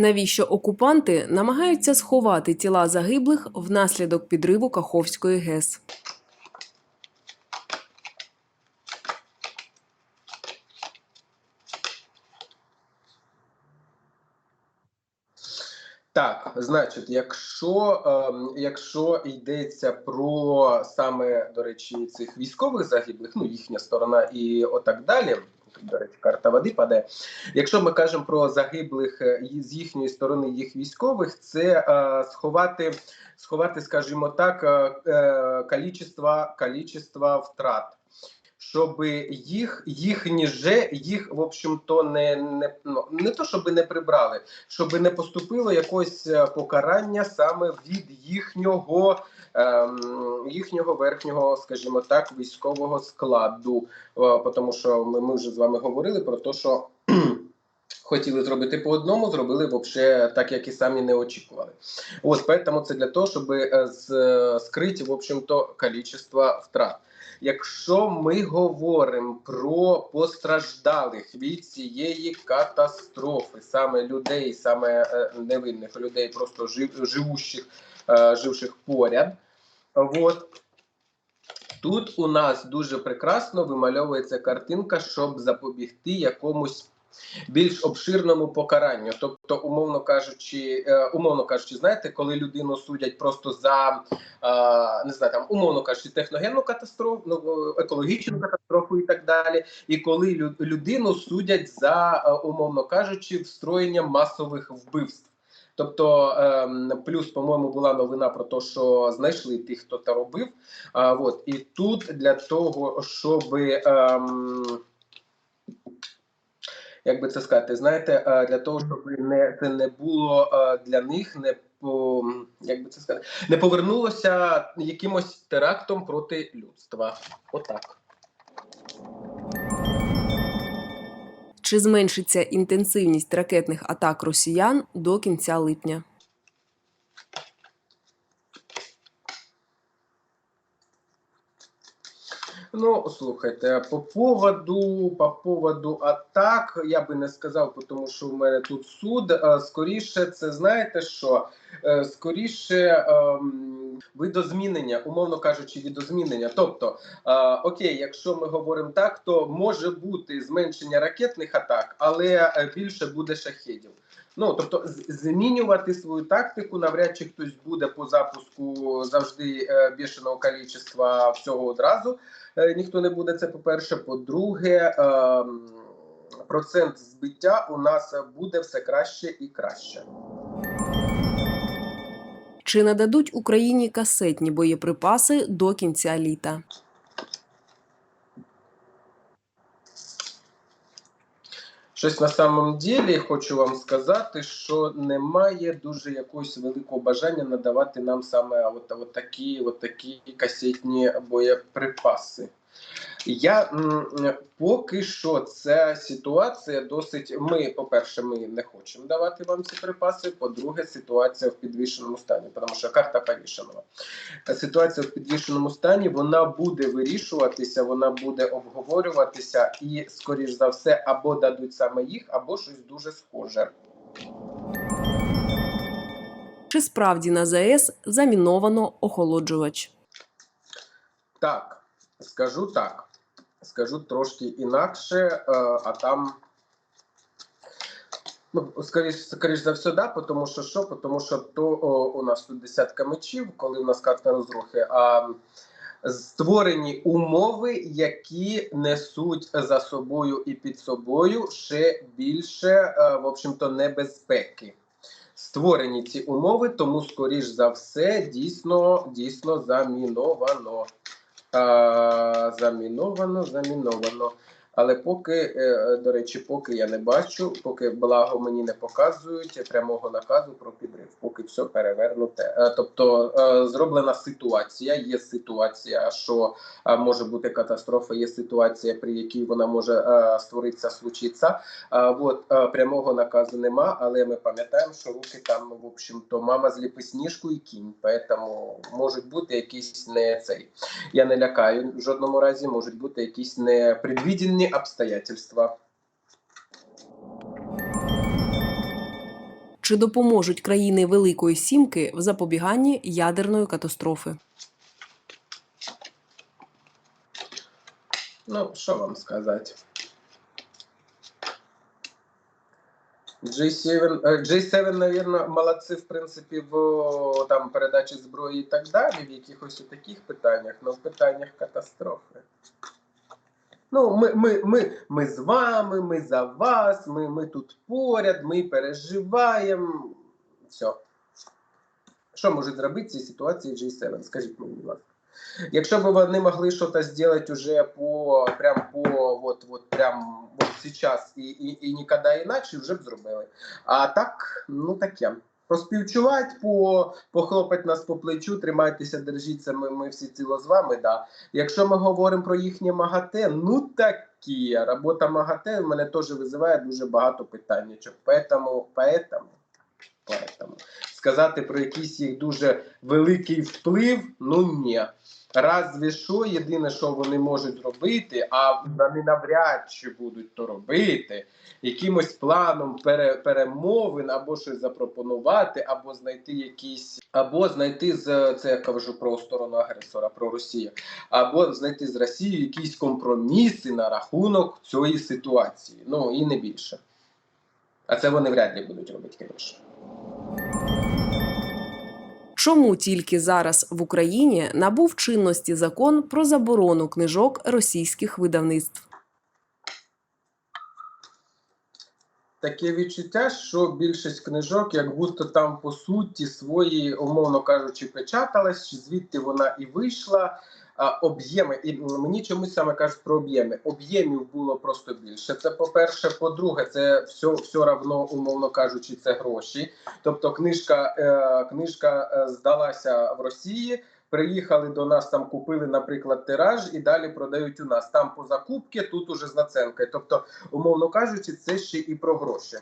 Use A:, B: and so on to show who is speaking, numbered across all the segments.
A: Навіщо окупанти намагаються сховати тіла загиблих внаслідок підриву Каховської ГЕС?
B: Так, значить, якщо, ем, якщо йдеться про саме, до речі, цих військових загиблих, ну їхня сторона і отак далі. До речі, карта води паде. Якщо ми кажемо про загиблих е, з їхньої сторони їх військових, це е, сховати, сховати, скажімо так, е, калічество кількість втрат. Щоб їх їхні же їх в общем-то не не ну не то, щоб не прибрали, щоб не поступило якось е, покарання саме від їхнього ем, їхнього верхнього, скажімо так, військового складу. Е, тому що ми, ми вже з вами говорили про те, що хотіли зробити по одному, зробили вообще так, як і самі не очікували. Ось поэтому це для того, щоб е, скрити, в общем-то, кількість втрат. Якщо ми говоримо про постраждалих від цієї катастрофи, саме людей, саме е, невинних людей, просто жив, живущих, е, живших поряд, от, тут у нас дуже прекрасно вимальовується картинка, щоб запобігти якомусь більш обширному покаранню. Тобто, умовно кажучи, е, умовно кажучи, знаєте, коли людину судять просто за е, не знаю, там умовно кажучи, техногенну катастрофу, ну, екологічну катастрофу і так далі. І коли людину судять за е, умовно кажучи, встроєння масових вбивств. Тобто, ем, плюс, по-моєму, була новина про те, що знайшли тих, хто це робив. От і тут для того, щоб ем, як би це сказати, знаєте, е, для того, щоб не це не було е, для них не по як би це сказати, не повернулося якимось терактом проти людства. Отак.
A: Чи зменшиться інтенсивність ракетних атак росіян до кінця липня?
B: Ну, слухайте, по поводу, по поводу атак, я би не сказав, тому що в мене тут суд. Е, Скоріше, це знаєте що? Е, Скоріше ем, видозмінення, умовно кажучи, видозмінення. Тобто, е, окей, якщо ми говоримо так, то може бути зменшення ракетних атак, але більше буде шахедів. Ну тобто, змінювати свою тактику навряд чи хтось буде по запуску завжди е, бішеного кількості всього одразу. Е, ніхто не буде це. По перше, по-друге, ем, процент збиття у нас буде все краще і краще.
A: Чи нададуть Україні касетні боєприпаси до кінця літа?
B: Щось на самом ділі хочу вам сказати, що немає дуже якогось великого бажання надавати нам саме от, от такі, от такі касетні боєприпаси. Я поки що ця ситуація досить. Ми, по-перше, ми не хочемо давати вам ці припаси. По-друге, ситуація в підвішеному стані, тому що карта повішеного. Ситуація в підвішеному стані вона буде вирішуватися, вона буде обговорюватися, і, скоріш за все, або дадуть саме їх, або щось дуже схоже.
A: Чи справді на ЗАЕС заміновано охолоджувач?
B: Так, скажу так. Скажу трошки інакше, е, а там. Ну, скоріш, скоріш за все, да, тому що що? Тому що то о, у нас тут десятка мечів, коли у нас карта розрухи, а створені умови, які несуть за собою і під собою ще більше, е, в общем-то, небезпеки. Створені ці умови, тому, скоріш за все, дійсно, дійсно заміновано. а, заминовано, заминовано. Але поки, е, до речі, поки я не бачу, поки благо мені не показують прямого наказу про підрив, поки все перевернуте. Е, Тобто е, зроблена ситуація. Є ситуація, що е, може бути катастрофа, є ситуація, при якій вона може е, створитися, случитися. От е, прямого наказу нема, але ми пам'ятаємо, що руки там, в общем-то, мама зліпи сніжку і кінь, поэтому можуть бути якісь не цей. Я не лякаю в жодному разі, можуть бути якісь непредвідені обстоятельства.
A: Чи допоможуть країни Великої Сімки в запобіганні ядерної катастрофи?
B: Ну, що вам сказати? G7, е, G7, наверное, молодці, в принципі, в там передачі зброї і так далі, в якихось таких питаннях, але в питаннях катастрофи. Ну, ми, ми, ми, ми з вами, ми за вас, ми, ми тут поряд, ми переживаємо. Все. Що можуть зробити в цій ситуації G7? Скажіть мені, будь ласка. Якщо б вони могли щось зробити уже по прям по вот, вот прям вот сейчас і, і, і ніколи іначе, вже б зробили. А так, ну таке Поспівчувати, по, похлопати нас по плечу, тримайтеся, держіться, ми, ми всі ціло з вами. Да. Якщо ми говоримо про їхнє МАГАТЕ, ну такі. Робота МАГАТЕ в мене теж визиває дуже багато питань. Поэтому, поэтому, поэтому сказати про якийсь їх дуже великий вплив, ну ні. Разві що єдине, що вони можуть робити, а вони навряд чи будуть то робити, якимось планом пере, перемовин або щось запропонувати, або знайти якісь, або знайти з це я кажу про сторону агресора, про Росію, або знайти з Росією якісь компроміси на рахунок цієї ситуації. Ну і не більше. А це вони вряд ли будуть робити, звісно.
A: Чому тільки зараз в Україні набув чинності закон про заборону книжок російських видавництв?
B: Таке відчуття, що більшість книжок, як густо там по суті свої, умовно кажучи, печаталась, звідти вона і вийшла. Об'єми, і мені чомусь саме кажуть про об'єми. Об'ємів було просто більше. Це по-перше, по-друге, це все, все равно, умовно кажучи, це гроші. Тобто, книжка, е, книжка е, здалася в Росії. Приїхали до нас, там купили, наприклад, тираж і далі продають у нас. Там по закупки, тут уже з наценкою. Тобто, умовно кажучи, це ще і про гроші.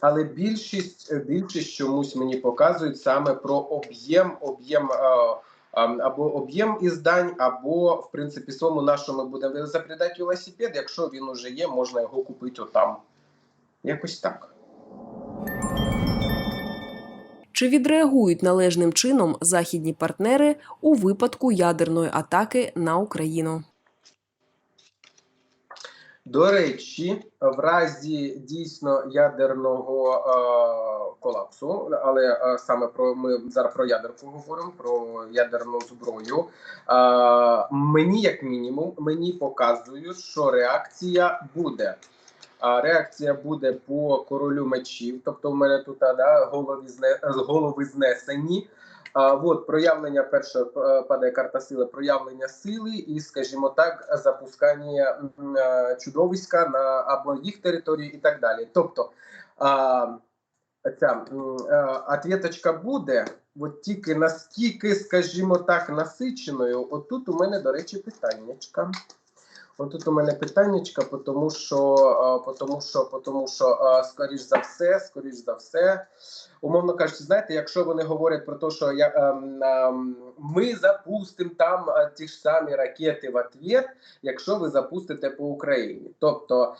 B: Але більшість, більшість чомусь мені показують саме про об'єм, об'єм. е, або об'єм іздань, або в принципі своєму нашому будемо запрядати велосипед. Якщо він уже є, можна його купити отам. Якось так.
A: Чи відреагують належним чином західні партнери у випадку ядерної атаки на Україну?
B: До речі, в разі дійсно ядерного е, колапсу, але е, саме про ми зараз про ядерку говоримо, про ядерну зброю. Е, мені, як мінімум, мені показують, що реакція буде. А реакція буде по королю мечів, тобто в мене тут да, голови, зне, голови знесені. А, от проявлення перше е, падає карта сили, проявлення сили і, скажімо так, запускання е, чудовиська на або їх території і так далі. Тобто а, ця е, ответочка буде, от тільки наскільки, скажімо так, насиченою. Отут у мене, до речі, питаннячка. Отут у мене питаннячка, тому що, тому що, тому що, скоріш за все, скоріш за все, умовно кажучи, знаєте, якщо вони говорять про те, що я, ем, ем, ми запустимо там е, ті ж самі ракети в ответ, якщо ви запустите по Україні. Тобто,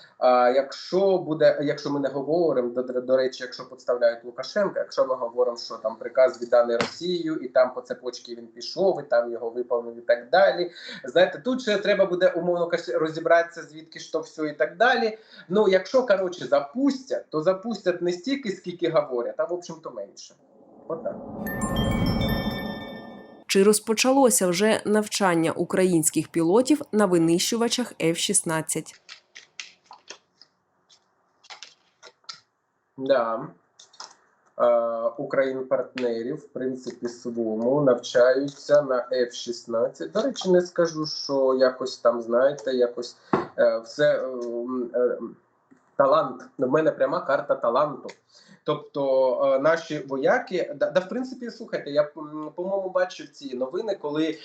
B: якщо буде, якщо ми не говоримо, до, до речі, якщо підставляють Лукашенка, якщо ми говоримо, що там приказ відданий Росією, і там по цепочці він пішов, і там його виповнив і так далі. Знаєте, тут ще треба буде умовно кажучи, розібратися, звідки ж то все і так далі. Ну, якщо коротше запустять, то запустять не стільки, скільки говорять, а в общем-то менше. Отак.
A: Чи розпочалося вже навчання українських пілотів на винищувачах F-16?
B: Да. Е, Україн партнерів, в принципі, своєму навчаються на F-16. До речі, не скажу, що якось там, знаєте, якось е, все е, е, талант. У мене пряма карта таланту. Тобто е, наші вояки, да, да, в принципі, слухайте, я по-моєму бачив ці новини, коли е,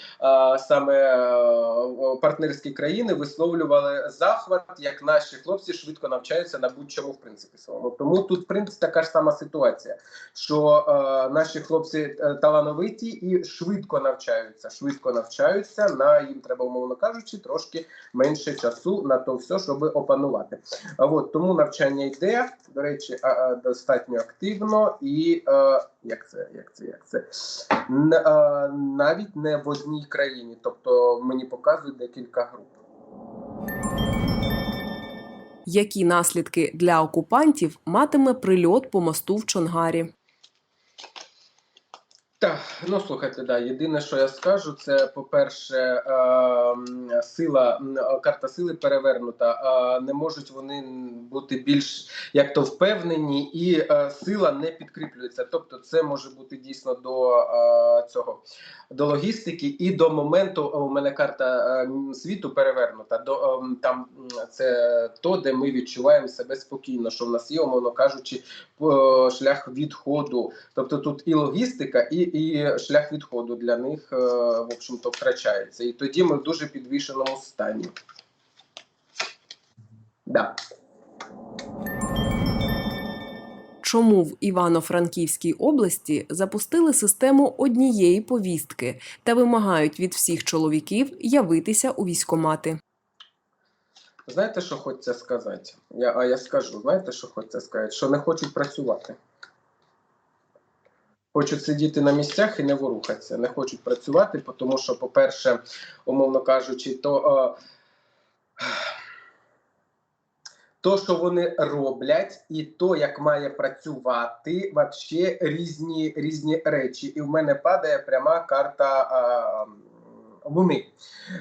B: саме е, партнерські країни висловлювали захват, як наші хлопці швидко навчаються на будь-чому, в принципі, своєму. Тому тут, в принципі, така ж сама ситуація, що е, наші хлопці талановиті і швидко навчаються. Швидко навчаються на їм треба, умовно кажучи, трошки менше часу на то все, щоб опанувати. А от тому навчання йде. До речі, а, а, достатньо достатньо активно і е, як це, як це, як це Н, е, навіть не в одній країні. Тобто мені показують декілька груп.
A: Які наслідки для окупантів матиме прильот по мосту в Чонгарі?
B: Так, ну слухайте, да. Єдине, що я скажу, це по-перше, е, сила, карта сили перевернута. Е, не можуть вони бути більш як то впевнені, і е, сила не підкріплюється. Тобто, це може бути дійсно до е, цього до логістики і до моменту. У мене карта е, світу перевернута. До е, там це то, де ми відчуваємо себе спокійно, що в нас є, умовно кажучи, шлях відходу. Тобто тут і логістика, і, і шлях відходу для них, е, в общем-то, втрачається. І тоді ми в дуже підвішеному стані. Да.
A: Чому в Івано-Франківській області запустили систему однієї повістки та вимагають від всіх чоловіків явитися у військомати?
B: Знаєте, що хочеться сказати? Я, а я скажу, знаєте, що хочеться сказати? Що не хочуть працювати. Хочуть сидіти на місцях і не ворухатися. Не хочуть працювати, тому що, по-перше, умовно кажучи, то. Е, то, що вони роблять, і то, як має працювати, вообще різні, різні речі. І в мене падає пряма карта а, луни.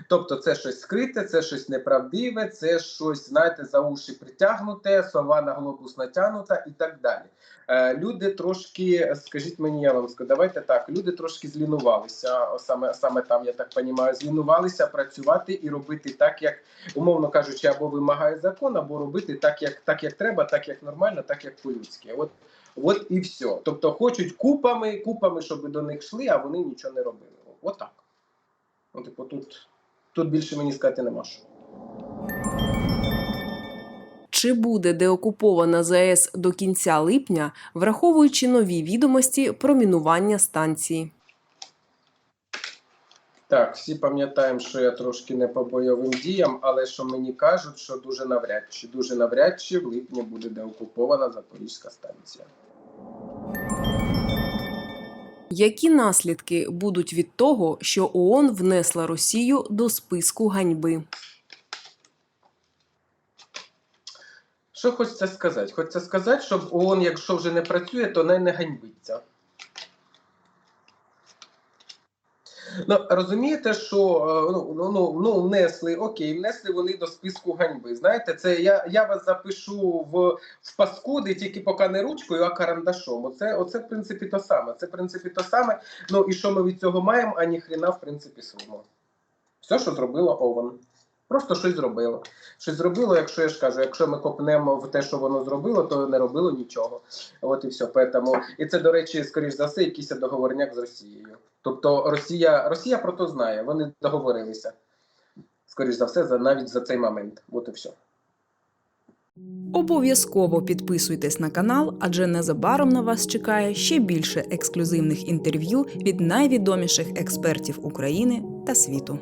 B: Тобто, це щось скрите, це щось неправдиве, це щось, знаєте, за уші притягнуте, сова на глобус натягнута і так далі. Е, люди трошки, скажіть мені, я вам скажу, давайте так, люди трошки злінувалися, саме, саме там, я так розумію, злінувалися працювати і робити так, як, умовно кажучи, або вимагає закон, або робити так, як, так, як треба, так, як нормально, так, як по-людськи. От, от і все. Тобто хочуть купами, купами, щоб до них йшли, а вони нічого не робили. Отак. Ну, типу, тут, тут більше мені сказати нема що.
A: Чи буде деокупована ЗАЕС до кінця липня, враховуючи нові відомості про мінування станції?
B: Так, всі пам'ятаємо, що я трошки не по бойовим діям, але що мені кажуть, що дуже навряд чи дуже навряд чи в липні буде деокупована Запорізька станція.
A: Які наслідки будуть від того, що ООН внесла Росію до списку ганьби?
B: Що хочеться сказати? Хочеться сказати, щоб ООН, якщо вже не працює, то не, ганьбиться. Ну, розумієте, що е, ну, ну, ну, ну, внесли, окей, внесли вони до списку ганьби. Знаєте, це я, я вас запишу в, в паскуди тільки поки не ручкою, а карандашом. Оце, оце в принципі то саме. Це в принципі то саме. Ну і що ми від цього маємо, а ніхрена в принципі свого. Все, що зробила ООН. Просто щось зробило. Щось зробило, якщо я ж кажу, якщо ми копнемо в те, що воно зробило, то не робило нічого. От і все. Поэтому, і це, до речі, скоріш за все, якийсь договорняк з Росією. Тобто Росія, Росія про то знає, вони договорилися. Скоріш за все, за навіть за цей момент. От і все.
C: Обов'язково підписуйтесь на канал, адже незабаром на вас чекає ще більше ексклюзивних інтерв'ю від найвідоміших експертів України та світу.